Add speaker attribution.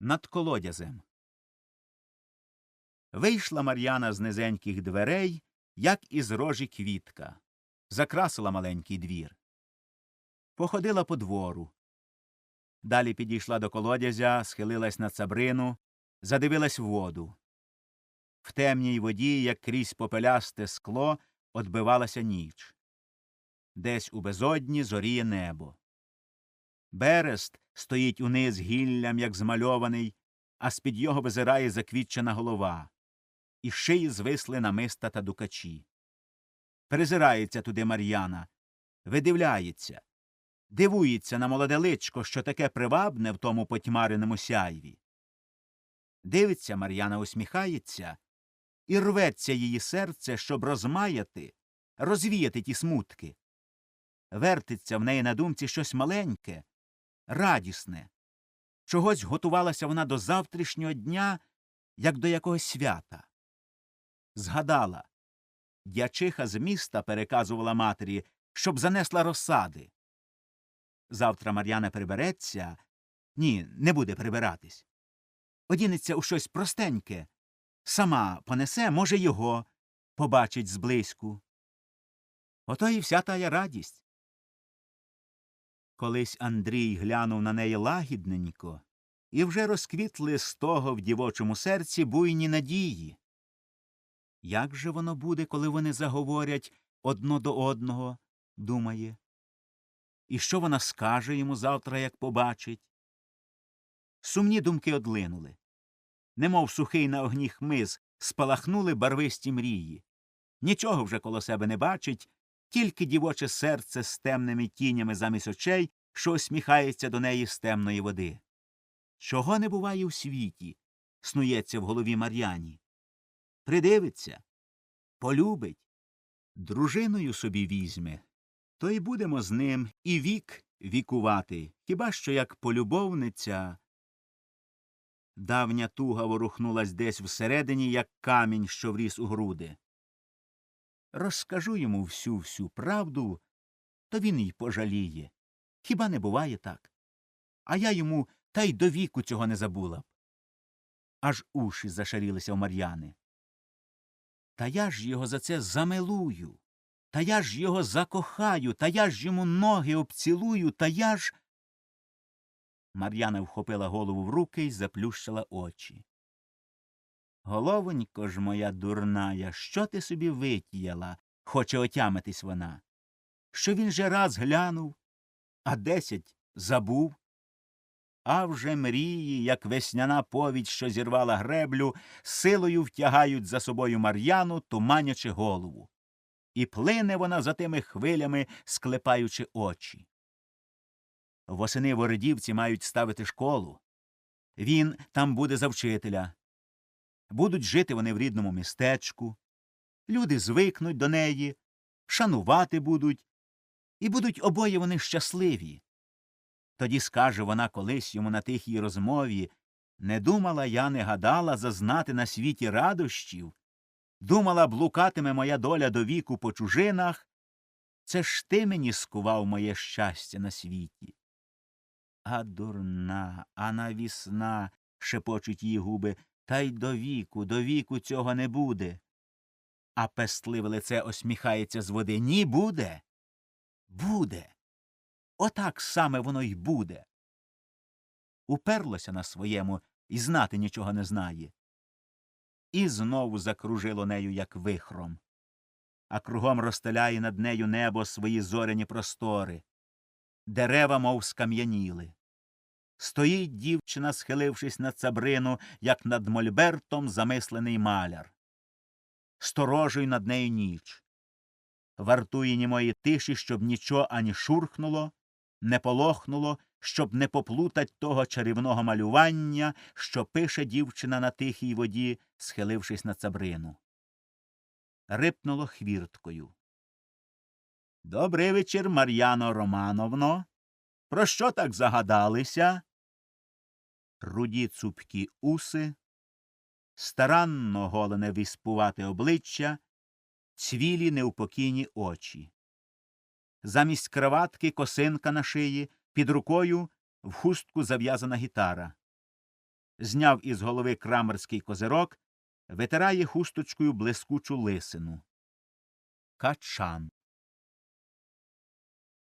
Speaker 1: над колодязем. Вийшла Мар'яна з низеньких дверей, як із рожі квітка, закрасила маленький двір. Походила по двору. Далі підійшла до колодязя, схилилась на цабрину, задивилась в воду. В темній воді, як крізь попелясте скло, отбивалася ніч. Десь у безодні зоріє небо. Берест стоїть униз гіллям, як змальований, а з-під його визирає заквітчена голова, і шиї звисли намиста та дукачі. Перезирається туди Мар'яна, видивляється, дивується на молоде личко, що таке привабне в тому потьмареному сяйві. Дивиться, Мар'яна усміхається, і рветься її серце, щоб розмаяти, розвіяти ті смутки. Вертиться в неї на думці щось маленьке, радісне. Чогось готувалася вона до завтрашнього дня, як до якогось свята. Згадала. Дячиха з міста переказувала матері, щоб занесла розсади. Завтра Мар'яна прибереться. Ні, не буде прибиратись. Одінеться у щось простеньке. Сама понесе, може, його побачить зблизьку. Ото і вся тая радість. Колись Андрій глянув на неї лагідненько, і вже розквітли з того в дівочому серці буйні надії. Як же воно буде, коли вони заговорять одно до одного, думає. І що вона скаже йому завтра, як побачить? Сумні думки одлинули. Немов сухий на огні хмиз, спалахнули барвисті мрії. Нічого вже коло себе не бачить, тільки дівоче серце з темними тінями замість очей, що усміхається до неї з темної води. Чого не буває у світі, снується в голові Мар'яні. Придивиться, полюбить, дружиною собі візьме, то й будемо з ним і вік вікувати, хіба що як полюбовниця. Давня туга ворухнулась десь всередині, як камінь, що вріс у груди. Розкажу йому всю всю правду, то він й пожаліє. Хіба не буває так? А я йому та й до віку цього не забула б. Аж уші зашарілися у Мар'яни. Та я ж його за це замилую, та я ж його закохаю, та я ж йому ноги обцілую, та я ж. Мар'яна вхопила голову в руки й заплющила очі. Головонько ж моя дурная, що ти собі витіяла, хоче отямитись вона. Що він же раз глянув, а десять забув. А вже мрії, як весняна повідь, що зірвала греблю, силою втягають за собою Мар'яну, туманячи голову. І плине вона за тими хвилями, склепаючи очі. Восени вородівці мають ставити школу. Він там буде за вчителя. Будуть жити вони в рідному містечку. Люди звикнуть до неї, шанувати будуть, і будуть обоє вони щасливі. Тоді скаже вона колись йому на тихій розмові Не думала я, не гадала зазнати на світі радощів, думала, блукатиме моя доля до віку по чужинах. Це ж ти мені скував моє щастя на світі. А дурна, а навісна, шепочуть її губи, та й до віку, до віку цього не буде. А пестливе лице осміхається з води. Ні, буде. Буде. Отак саме воно й буде. Уперлося на своєму і знати нічого не знає. І знову закружило нею, як вихром. А кругом розстеляє над нею небо свої зоряні простори. Дерева, мов скам'яніли. Стоїть дівчина, схилившись над цабрину, як над мольбертом замислений маляр. Сторожуй над нею ніч. Вартує німої тиші, щоб нічого ані шурхнуло, не полохнуло, щоб не поплутать того чарівного малювання, що пише дівчина на тихій воді, схилившись на цабрину. Рипнуло хвірткою. Добрий вечір, Мар'яно Романовно. Про що так загадалися? Руді цупкі уси, старанно голене віспувате обличчя, цвілі неупокійні очі. Замість краватки косинка на шиї, під рукою в хустку зав'язана гітара. зняв із голови крамерський козирок, витирає хусточкою блискучу лисину. Качан.